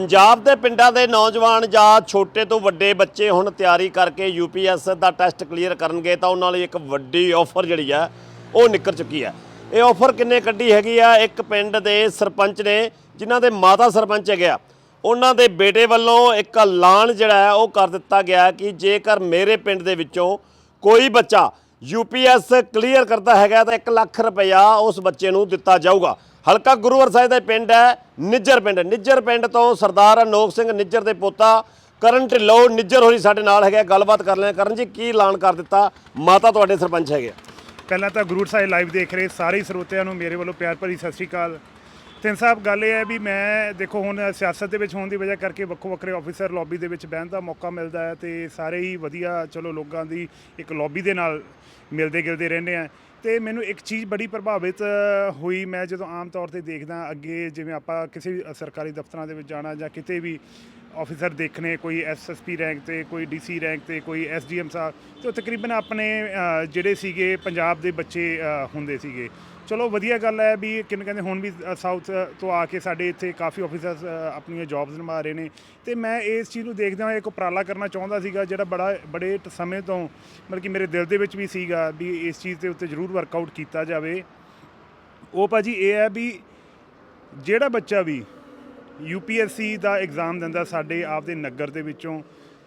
ਪੰਜਾਬ ਦੇ ਪਿੰਡਾਂ ਦੇ ਨੌਜਵਾਨ ਜਾਂ ਛੋਟੇ ਤੋਂ ਵੱਡੇ ਬੱਚੇ ਹੁਣ ਤਿਆਰੀ ਕਰਕੇ ਯੂਪੀਐਸ ਦਾ ਟੈਸਟ ਕਲੀਅਰ ਕਰਨਗੇ ਤਾਂ ਉਹਨਾਂ ਲਈ ਇੱਕ ਵੱਡੀ ਆਫਰ ਜਿਹੜੀ ਆ, ਉਹ ਨਿਕਲ ਚੁੱਕੀ ਹੈ ਇਹ ਆਫਰ ਕਿੰਨੇ ਕੱਢੀ ਹੈਗੀ ਆ? ਇੱਕ ਪਿੰਡ ਦੇ ਸਰਪੰਚ ਨੇ, ਜਿਨ੍ਹਾਂ ਦੇ ਮਾਤਾ ਸਰਪੰਚ ਹੈਗੇ ਆ, ਉਹਨਾਂ ਦੇ ਬੇਟੇ ਵੱਲੋਂ ਇੱਕ ਐਲਾਨ ਜਿਹੜਾ ਹੈ ਉਹ ਕਰ ਦਿੱਤਾ ਗਿਆ ਕਿ ਜੇਕਰ ਮੇਰੇ ਪਿੰਡ ਦੇ ਵਿੱਚੋਂ ਕੋਈ ਬੱਚਾ ਯੂਪੀਐਸ ਕਲੀਅਰ ਕਰਦਾ ਹੈਗਾ ਤਾਂ 1 ਲੱਖ ਰੁਪਇਆ ਉਸ ਬੱਚੇ ਨੂੰ ਦਿੱਤਾ ਜਾਊਗਾ। ਹਲਕਾ ਗੁਰੂਵਰ ਸਾਹਿਬ ਦਾ ਪਿੰਡ ਹੈ, ਨਿੱਜਰ ਪਿੰਡ। ਨਿੱਜਰ ਪਿੰਡ ਤੋਂ ਸਰਦਾਰ ਅਨੋਖ ਸਿੰਘ ਨਿੱਜਰ ਦੇ ਪੋਤਾ ਕਰਨ ਢਿੱਲੋਂ ਨਿੱਜਰ ਹੋਰੀ ਸਾਡੇ ਨਾਲ ਹੈਗਾ ਗੱਲਬਾਤ ਕਰ ਲੈਣਾ ਕਰਨ ਜੀ ਕੀ ਐਲਾਨ ਕਰ ਦਿੱਤਾ? ਮਾਤਾ ਤੁਹਾਡੇ ਸਰਪੰਚ ਹੈਗੇ ਪਹਿਲਾਂ ਤਾਂ ਗੁਰੂ ਸਾਹਿਬ ਲਾਈਵ ਦੇਖ ਰਹੇ ਸਾਰੇ ਸਰੋਤਿਆਂ ਨੂੰ, ਮੇਰੇ ਵੱਲੋਂ ਪਿਆਰ ਭਰੀ ਸਤਿ ਸ਼੍ਰੀ ਅਕਾਲ। ਤਿੰਨ ਸਾਹਿਬ, ਗੱਲ ਇਹ ਹੈ ਵੀ ਮੈਂ ਦੇਖੋ ਹੁਣ ਸਿਆਸਤ ਦੇ ਵਿੱਚ ਹੋਣ ਦੀ ਵਜ੍ਹਾ ਕਰਕੇ ਵੱਖੋ ਵੱਖਰੇ ਆਫੀਸਰ ਲੌਬੀ ਦੇ ਵਿੱਚ ਬਹਿਣ ਦਾ ਮੌਕਾ ਮਿਲਦਾ ਹੈ ਤੇ ਸਾਰੇ ਹੀ ਵਧੀਆ, ਚਲੋ ਲੋਕਾਂ ਦੀ ਇੱਕ ਲੌਬੀ ਦੇ ਨਾਲ ਮਿਲਦੇ ਗਿਲਦੇ ਰਹਿੰਦੇ ਆ। ਤੇ ਮੈਨੂੰ ਇੱਕ ਚੀਜ਼ ਬੜੀ ਪ੍ਰਭਾਵਿਤ ਹੋਈ ਮੈਂ ਜਦੋਂ ਆਮ ਤੌਰ ਤੇ ਦੇਖਦਾ ਅੱਗੇ ਜਿਵੇਂ ਆਪਾਂ ਕਿਸੇ ਵੀ ਸਰਕਾਰੀ ਦਫ਼ਤਰਾਂ ਦੇ ਵਿੱਚ ਜਾਣਾ ਜਾਂ ਕਿਤੇ ਵੀ ਆਫੀਸਰ ਦੇਖਣੇ, ਕੋਈ ਐਸਐਸਪੀ ਰੈਂਕ ਤੇ, ਕੋਈ ਡੀਸੀ ਰੈਂਕ ਤੇ, ਕੋਈ ਐਸਡੀਐਮ ਸਾਹਿਬ, ਤੇ ਉਹ ਤਕਰੀਬਨ ਆਪਣੇ ਜਿਹੜੇ ਸੀਗੇ ਪੰਜਾਬ ਦੇ ਬੱਚੇ ਹੁੰਦੇ ਸੀਗੇ। ਚਲੋ ਵਧੀਆ ਗੱਲ ਹੈ ਵੀ ਕਿਨ ਕਹਿੰਦੇ ਹੁਣ ਵੀ ਸਾਊਥ ਤੋਂ ਆ ਕੇ ਸਾਡੇ ਇੱਥੇ ਕਾਫੀ ਆਫੀਸਰਸ ਆਪਣੀਆਂ ਜੌਬਸ ਨਿਭਾ ਰਹੇ ਨੇ। ਤੇ ਮੈਂ ਇਸ ਚੀਜ਼ ਨੂੰ ਦੇਖਦਾ ਹੋਏ ਇੱਕ ਉਪਰਾਲਾ ਕਰਨਾ ਚਾਹੁੰਦਾ ਸੀਗਾ, ਜਿਹੜਾ ਬੜਾ, ਬੜੇ ਸਮੇਂ ਤੋਂ ਮਤਲਬ ਕਿ ਮੇਰੇ ਦਿਲ ਦੇ ਵਿੱਚ ਵੀ ਸੀਗਾ ਵੀ ਇਸ ਚੀਜ਼ ਦੇ ਉੱਤੇ ਜ਼ਰੂਰ ਵਰਕਆਊਟ ਕੀਤਾ ਜਾਵੇ। ਉਹ ਭਾਜੀ ਇਹ ਹੈ ਵੀ ਜਿਹੜਾ ਬੱਚਾ ਵੀ ਯੂਪੀਐਸਸੀ ਦਾ ਐਗਜ਼ਾਮ ਦਿੰਦਾ ਸਾਡੇ ਆਪਦੇ ਨਗਰ ਦੇ ਵਿੱਚੋਂ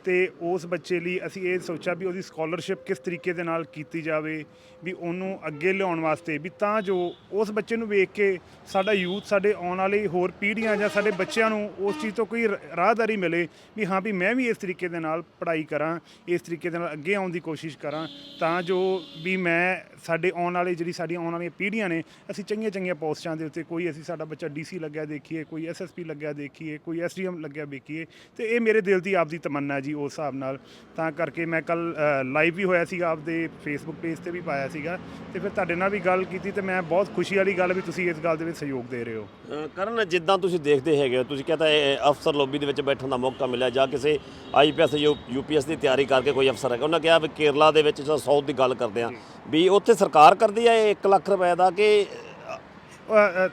ਤੇ ਉਸ ਬੱਚੇ ਲਈ ਅਸੀਂ ਇਹ ਸੋਚਿਆ ਵੀ ਉਹਦੀ ਸਕਾਲਰਸ਼ਿਪ ਕਿਸ ਤਰੀਕੇ ਦੇ ਨਾਲ ਕੀਤੀ ਜਾਵੇ, ਵੀ ਉਹਨੂੰ ਅੱਗੇ ਲਿਆਉਣ ਵਾਸਤੇ, ਵੀ ਤਾਂ ਜੋ ਉਸ ਬੱਚੇ ਨੂੰ ਵੇਖ ਕੇ ਸਾਡਾ ਯੂਥ ਸਾਡੇ ਆਉਣ ਵਾਲੀ ਹੋਰ ਪੀੜ੍ਹੀਆਂ ਜਾਂ ਸਾਡੇ ਬੱਚਿਆਂ ਨੂੰ ਉਸ ਚੀਜ਼ ਤੋਂ ਕੋਈ ਰ- ਰਾਹਦਾਰੀ ਮਿਲੇ, ਵੀ ਹਾਂ ਵੀ ਮੈਂ ਵੀ ਇਸ ਤਰੀਕੇ ਦੇ ਨਾਲ ਪੜ੍ਹਾਈ ਕਰਾਂ, ਇਸ ਤਰੀਕੇ ਦੇ ਨਾਲ ਅੱਗੇ ਆਉਣ ਦੀ ਕੋਸ਼ਿਸ਼ ਕਰਾਂ, ਤਾਂ ਜੋ ਵੀ ਮੈਂ ਸਾਡੇ ਆਉਣ ਵਾਲੇ ਜਿਹੜੀ ਸਾਡੀਆਂ ਆਉਣ ਵਾਲੀਆਂ ਪੀੜ੍ਹੀਆਂ ਨੇ, ਅਸੀਂ ਚੰਗੀਆਂ ਚੰਗੀਆਂ ਪੋਸਟਾਂ ਦੇ ਉੱਤੇ ਕੋਈ ਅਸੀਂ ਸਾਡਾ ਬੱਚਾ ਡੀਸੀ ਲੱਗਿਆ ਦੇਖੀਏ, ਕੋਈ ਐਸਐਸਪੀ ਲੱਗਿਆ ਦੇਖੀਏ, ਕੋਈ ਐਸਡੀਐਮ ਲੱਗਿਆ ਵੇਖੀਏ, ਤੇ ਇਹ ਮੇਰੇ ਦਿਲ ਦੀ ਆਪਦੀ ਤਮੰਨਾ ਜੀ। ਉਸ ਹਿਸਾਬ ਨਾਲ। ਤਾਂ ਕਰਕੇ ਮੈਂ ਕੱਲ ਲਾਈਵ ਵੀ ਹੋਇਆ ਸੀਗਾ ਆਪਦੇ ਫੇਸਬੁੱਕ ਪੇਜ ਤੇ ਵੀ ਪਾਇਆ ਸੀਗਾ। ਤੇ ਫਿਰ ਤੁਹਾਡੇ ਨਾਲ ਵੀ ਗੱਲ ਕੀਤੀ ਤੇ ਮੈਂ ਬਹੁਤ ਖੁਸ਼ੀ ਵਾਲੀ ਗੱਲ ਵੀ ਤੁਸੀਂ ਇਸ ਗੱਲ ਦੇ ਵਿੱਚ ਸਹਿਯੋਗ ਦੇ ਰਹੇ ਹੋ। ਕਰਨ ਜਿੱਦਾਂ ਤੁਸੀਂ ਦੇਖਦੇ ਹੈਗੇ ਹੋ ਤੁਸੀਂ ਇਹ ਅਫਸਰ ਲੋਬੀ ਦੇ ਵਿੱਚ ਬੈਠਣ ਦਾ ਮੌਕਾ ਮਿਲਿਆ ਜਾਂ ਕਿਸੇ ਆਈਪੀਐਸ ਯੂਪੀਐਸ ਦੀ ਤਿਆਰੀ ਕਰਕੇ ਕੋਈ ਅਫਸਰ ਹੈਗਾ ਉਹਨਾਂ ਕਿਹਾ ਵੀ ਕੇਰਲਾ ਦੇ ਵਿੱਚ ਸਾਊਥ ਦੀ ਗੱਲ ਕਰਦੇ ਆ ਵੀ ਉੱਥੇ ਸਰਕਾਰ ਕਰਦੀ ਹੈ ਇਹ 1 ਲੱਖ ਰੁਪਏ ਦਾ ਕਿ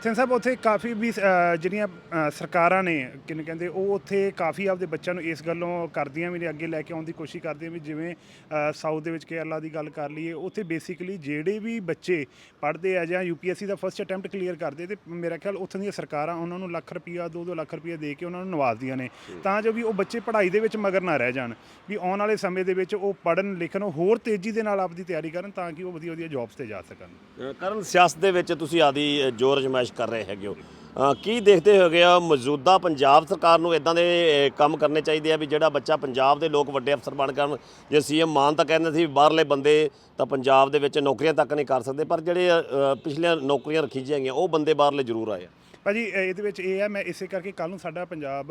ਥਿੰਨ ਸਾਹਿਬ ਉੱਥੇ ਕਾਫੀ ਵੀ ਅ, ਜਿਹੜੀਆਂ ਅ, ਸਰਕਾਰਾਂ ਨੇ ਕਿਨ ਕਹਿੰਦੇ ਉਹ ਉੱਥੇ ਕਾਫੀ ਆਪਦੇ ਬੱਚਿਆਂ ਨੂੰ ਇਸ ਗੱਲੋਂ ਕਰਦੀਆਂ ਵੀ ਨੇ ਅੱਗੇ ਲੈ ਕੇ ਆਉਣ ਦੀ ਕੋਸ਼ਿਸ਼ ਕਰਦੀਆਂ ਵੀ ਜਿਵੇਂ ਸਾਊਥ ਦੇ ਵਿੱਚ ਕੇਰਲਾ ਦੀ ਗੱਲ ਕਰ ਲਈਏ ਉੱਥੇ ਬੇਸਿਕਲੀ ਜਿਹੜੇ ਵੀ ਬੱਚੇ ਪੜ੍ਹਦੇ ਆ ਜਾਂ ਯੂਪੀਐਸਸੀ ਦਾ ਫਸਟ ਅਟੈਂਪਟ ਕਲੀਅਰ ਕਰਦੇ ਤੇ ਮੇਰਾ ਖਿਆਲ ਉੱਥੋਂ ਦੀਆਂ ਸਰਕਾਰਾਂ ਉਹਨਾਂ ਨੂੰ ਲੱਖ ਰੁਪਈਆ 2-2 ਲੱਖ ਰੁਪਈਆ ਦੇ ਕੇ ਉਹਨਾਂ ਨੂੰ ਨਵਾਜ਼ਦੀਆਂ ਨੇ। ਤਾਂ ਜੋ ਵੀ ਉਹ ਬੱਚੇ ਪੜ੍ਹਾਈ ਦੇ ਵਿੱਚ ਮਗਰ ਨਾ ਰਹਿ ਜਾਣ ਵੀ ਆਉਣ ਵਾਲੇ ਸਮੇਂ ਦੇ ਵਿੱਚ ਉਹ ਪੜ੍ਹਨ ਲਿਖਣ ਉਹ ਹੋਰ ਤੇਜ਼ੀ ਦੇ ਨਾਲ ਆਪਦੀ ਤਿਆਰੀ ਕਰਨ ਤਾਂ ਕਿ ਉਹ ਵਧੀਆ ਵਧੀਆ ਜੌਬਸ ਤੇ ਜਾ ਸਕਣ। ਅ, ਕਰਨ ਸਿਆਸਤ ਦੇ ਵਿੱਚ ਤੁਸੀਂ ਆਦੀ ਜ਼ੋਰ ਅਜਮਾਇਸ਼ ਕਰ ਰਹੇ ਹੈਗੇ ਹੋ। ਕੀ ਦੇਖਦੇ ਹੋਗੇ ਆ, ਮੌਜੂਦਾ ਪੰਜਾਬ ਸਰਕਾਰ ਨੂੰ ਇਦਾਂ ਦੇ ਕੰਮ ਕਰਨੇ ਚਾਹੀਦੇ ਆ ਵੀ ਜਿਹੜਾ ਬੱਚਾ ਪੰਜਾਬ ਦੇ ਲੋਕ ਵੱਡੇ ਅਫਸਰ ਬਣ ਕਰਨ? ਜੇ ਸੀਐਮ ਮਾਨ ਤਾਂ ਕਹਿੰਦੇ ਸੀ ਵੀ ਬਾਹਰਲੇ ਬੰਦੇ ਤਾਂ ਪੰਜਾਬ ਦੇ ਵਿੱਚ ਨੌਕਰੀਆਂ ਤੱਕ ਨਹੀਂ ਕਰ ਸਕਦੇ, ਪਰ ਜਿਹੜੇ ਪਿਛਲੀਆਂ ਨੌਕਰੀਆਂ ਰੱਖੀ ਜਾਈਆਂ ਉਹ ਬੰਦੇ ਬਾਹਰਲੇ ਜ਼ਰੂਰ ਆਏ ਆ। ਭਾਜੀ, ਇਹ- ਇਹਦੇ ਵਿੱਚ ਇਹ ਹੈ ਮੈਂ ਇਸੇ ਕਰਕੇ ਕੱਲ ਨੂੰ ਸਾਡਾ ਪੰਜਾਬ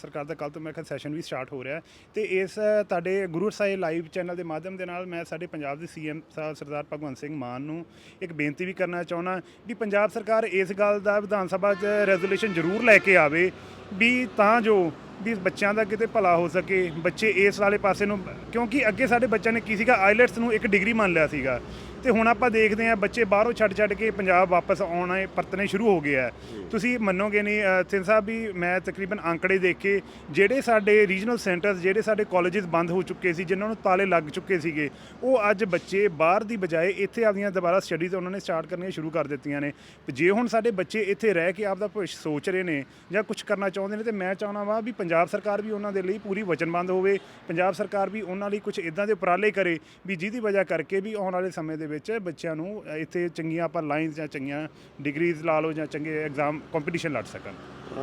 ਸਰਕਾਰ ਦਾ ਕੱਲ ਤੋਂ ਮੈਂ ਕਿਹਾ ਸੈਸ਼ਨ ਵੀ ਸਟਾਰਟ ਹੋ ਰਿਹਾ ਹੈ। ਤੇ ਇਸ ਤੁਹਾਡੇ ਗੁਰੂ ਸਾਹਿਬ ਲਾਈਵ ਚੈਨਲ ਦੇ ਮਾਧਿਅਮ ਦੇ ਨਾਲ ਮੈਂ ਸਾਡੇ ਪੰਜਾਬ ਦੇ ਸੀਐਮ ਸਾਹਿਬ ਸਰਦਾਰ ਭਗਵੰਤ ਸਿੰਘ ਮਾਨ ਨੂੰ ਇੱਕ ਬੇਨਤੀ ਵੀ ਕਰਨਾ ਚਾਹੁੰਦਾ ਵੀ ਪੰਜਾਬ ਸਰਕਾਰ ਇਸ ਗੱਲ ਦਾ ਵਿਧਾਨ ਸਭਾ ਰੈਜ਼ੋਲੂਸ਼ਨ ਜ਼ਰੂਰ ਲੈ ਕੇ ਆਵੇ ਵੀ ਤਾਂ ਜੋ ਵੀ ਬੱਚਿਆਂ ਦਾ ਕਿਤੇ ਭਲਾ ਹੋ ਸਕੇ, ਬੱਚੇ ਇਸ ਵਾਲੇ ਪਾਸੇ ਨੂੰ, ਕਿਉਂਕਿ ਅੱਗੇ ਸਾਡੇ ਬੱਚਿਆਂ ਨੇ ਕੀ ਸੀਗਾ ਆਈਲੈਟਸ ਨੂੰ ਇੱਕ ਡਿਗਰੀ ਮੰਨ ਲਿਆ ਸੀਗਾ। ਤੇ ਹੁਣ ਆਪਾਂ ਦੇਖਦੇ ਹਾਂ ਬੱਚੇ ਬਾਹਰੋਂ ਛੱਡ ਛੱਡ ਕੇ ਪੰਜਾਬ ਵਾਪਸ ਆਉਣਾ ਪਰਤਨੇ ਸ਼ੁਰੂ ਹੋ ਗਏ ਆ। ਤੁਸੀਂ ਮੰਨੋਗੇ ਨਹੀਂ ਅ, ਥਿੰਨ ਸਾਹਿਬ ਵੀ ਮੈਂ ਤਕਰੀਬਨ ਅੰਕੜੇ ਦੇਖ ਕੇ ਜਿਹੜੇ ਸਾਡੇ ਰੀਜਨਲ ਸੈਂਟਰਸ ਜਿਹੜੇ ਸਾਡੇ ਕਾਲਜਸ ਬੰਦ ਹੋ ਚੁੱਕੇ ਸੀ ਜਿਨ੍ਹਾਂ ਨੂੰ ਤਾਲੇ ਲੱਗ ਚੁੱਕੇ ਸੀਗੇ ਉਹ ਅੱਜ ਬੱਚੇ ਬਾਹਰ ਦੀ ਬਜਾਏ ਇੱਥੇ ਆਪਦੀਆਂ ਦੁਬਾਰਾ ਸਟੱਡੀਜ਼ ਉਹਨਾਂ ਨੇ ਸਟਾਰਟ ਕਰਨੀਆਂ ਸ਼ੁਰੂ ਕਰ ਦਿੱਤੀਆਂ ਨੇ। ਜੇ ਹੁਣ ਸਾਡੇ ਬੱਚੇ ਇੱਥੇ ਰਹਿ ਕੇ ਆਪਦਾ ਭਵਿੱਖ ਸੋਚ ਰਹੇ ਨੇ ਜਾਂ ਕੁਝ ਕਰਨਾ ਚਾਹੁੰਦੇ ਨੇ ਤੇ ਮੈਂ ਚਾਹਣਾ ਵਾ ਵੀ ਪੰਜਾਬ ਸਰਕਾਰ ਵੀ ਉਹਨਾਂ ਦੇ ਲਈ ਪੂਰੀ ਵਚਨਬੰਦ ਹੋਵੇ ਪੰਜਾਬ ਸਰਕਾਰ ਵੀ ਉਹਨਾਂ ਲਈ ਕੁਝ ਇਦਾਂ ਦੇ ਉਪਰਾਲੇ ਕਰੇ ਵੀ ਜਿਹਦੀ ਵਜ੍ਹਾ ਕਰਕੇ ਵੀ ਆਉਣ ਵਾਲੇ ਸਮੇਂ ਦੇ ਵਿੱਚ ਬੱਚਿਆਂ ਨੂੰ ਇੱਥੇ ਚੰਗੀਆਂ ਆਪਾਂ ਲਾਈਨਸ ਜਾਂ ਚੰਗੀਆਂ ਡਿਗਰੀਜ਼ ਲਾ ਲਓ ਜਾਂ ਚੰਗੇ ਐਗਜ਼ਾਮ ਕੰਪੀਟੀਸ਼ਨ ਲੜ ਸਕਣ।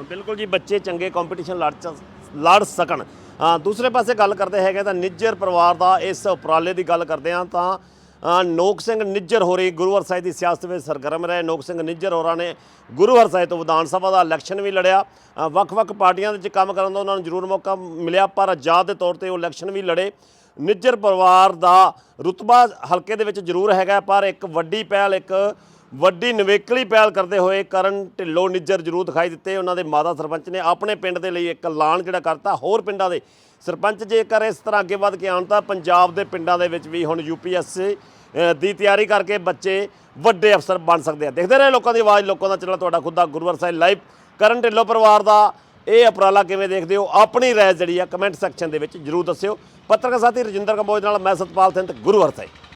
ਬਿਲਕੁਲ ਜੀ, ਬੱਚੇ ਚੰਗੇ ਕੰਪੀਟੀਸ਼ਨ ਲੜ ਲੜ ਸਕਣ। ਦੂਸਰੇ ਪਾਸੇ ਗੱਲ ਕਰਦੇ ਹੈਗੇ ਤਾਂ ਨਿੱਜਰ ਪਰਿਵਾਰ ਦਾ ਇਸ ਉਪਰਾਲੇ ਦੀ ਗੱਲ ਕਰਦੇ ਹਾਂ ਤਾਂ ਨੋਕ ਸਿੰਘ ਨਿੱਜਰ ਹੋਰੀ ਗੁਰੂਵਰ ਸਾਹਿਬ ਦੀ ਸਿਆਸਤ ਵਿੱਚ ਸਰਗਰਮ ਰਹੇ। ਨੋਕ ਸਿੰਘ ਨਿੱਜਰ ਹੋਰਾਂ ਨੇ ਗੁਰੂ ਹਰ ਸਾਹਿਬ ਤੋਂ ਵਿਧਾਨ ਸਭਾ ਦਾ ਇਲੈਕਸ਼ਨ ਵੀ ਲੜਿਆ। ਵੱਖ-ਵੱਖ ਪਾਰਟੀਆਂ ਦੇ ਵਿੱਚ ਕੰਮ ਕਰਨ ਦਾ ਉਹਨਾਂ ਨੂੰ ਜ਼ਰੂਰ ਮੌਕਾ ਮਿਲਿਆ, ਪਰ ਆਜ਼ਾਦ ਦੇ ਤੌਰ ਤੇ ਉਹ ਇਲੈਕਸ਼ਨ ਵੀ ਲੜੇ। ਨਿੱਜਰ ਪਰਿਵਾਰ ਦਾ ਰੁਤਬਾ ਹਲਕੇ ਦੇ ਵਿੱਚ ਜ਼ਰੂਰ ਹੈਗਾ, ਪਰ ਇੱਕ ਵੱਡੀ ਪਹਿਲ, ਇੱਕ ਵੱਡੀ ਨਿਵੇਕਲੀ ਪਹਿਲ ਕਰਦੇ ਹੋਏ ਕਰਨ ਢਿੱਲੋਂ ਨਿੱਜਰ ਜ਼ਰੂਰ ਦਿਖਾਈ ਦਿੱਤੇ। ਉਹਨਾਂ ਦੇ ਮਾਤਾ ਸਰਪੰਚ ਨੇ ਆਪਣੇ ਪਿੰਡ ਦੇ ਲਈ ਇੱਕ ਐਲਾਨ ਜਿਹੜਾ ਕਰਤਾ, ਹੋਰ ਪਿੰਡਾਂ ਦੇ ਸਰਪੰਚ ਜੇਕਰ ਇਸ ਤਰ੍ਹਾਂ ਅੱਗੇ ਵੱਧ ਕੇ ਆਉਣ, ਤਾਂ ਪੰਜਾਬ ਦੇ ਪਿੰਡਾਂ ਦੇ ਵਿੱਚ ਵੀ ਹੁਣ ਯੂਪੀਐਸਸੀ ਦੀ ਤਿਆਰੀ ਕਰਕੇ ਬੱਚੇ ਵੱਡੇ ਅਫਸਰ ਬਣ ਸਕਦੇ ਆ। ਦੇਖਦੇ ਰਹੇ ਲੋਕਾਂ ਦੀ ਆਵਾਜ਼, ਲੋਕਾਂ ਦਾ ਚੱਲਣਾ ਤੁਹਾਡਾ ਖੁਦ ਦਾ ਗੁਰੂਵਰ ਸਾਹਿਬ ਲਾਈਵ ਕਰਨ ਢਿੱਲੋਂ ਪਰਿਵਾਰ ਦਾ ਇਹ ਉਪਰਾਲਾ ਕਿਵੇਂ ਦੇਖਦੇ ਹੋ? ਆਪਣੀ ਰਾਏ ਜਿਹੜੀ ਆ ਕਮੈਂਟ ਸੈਕਸ਼ਨ ਦੇ ਵਿੱਚ ਜਰੂਰ ਦੱਸਿਓ। ਪੱਤਰਕਾਰ ਸਾਥੀ ਰਜਿੰਦਰ ਕੰਬੋਜ ਨਾਲ ਮੈਂ ਸਤਪਾਲ ਸਿੰਘ ਤੇ ਗੁਰੂ ਹਰਸਾਈ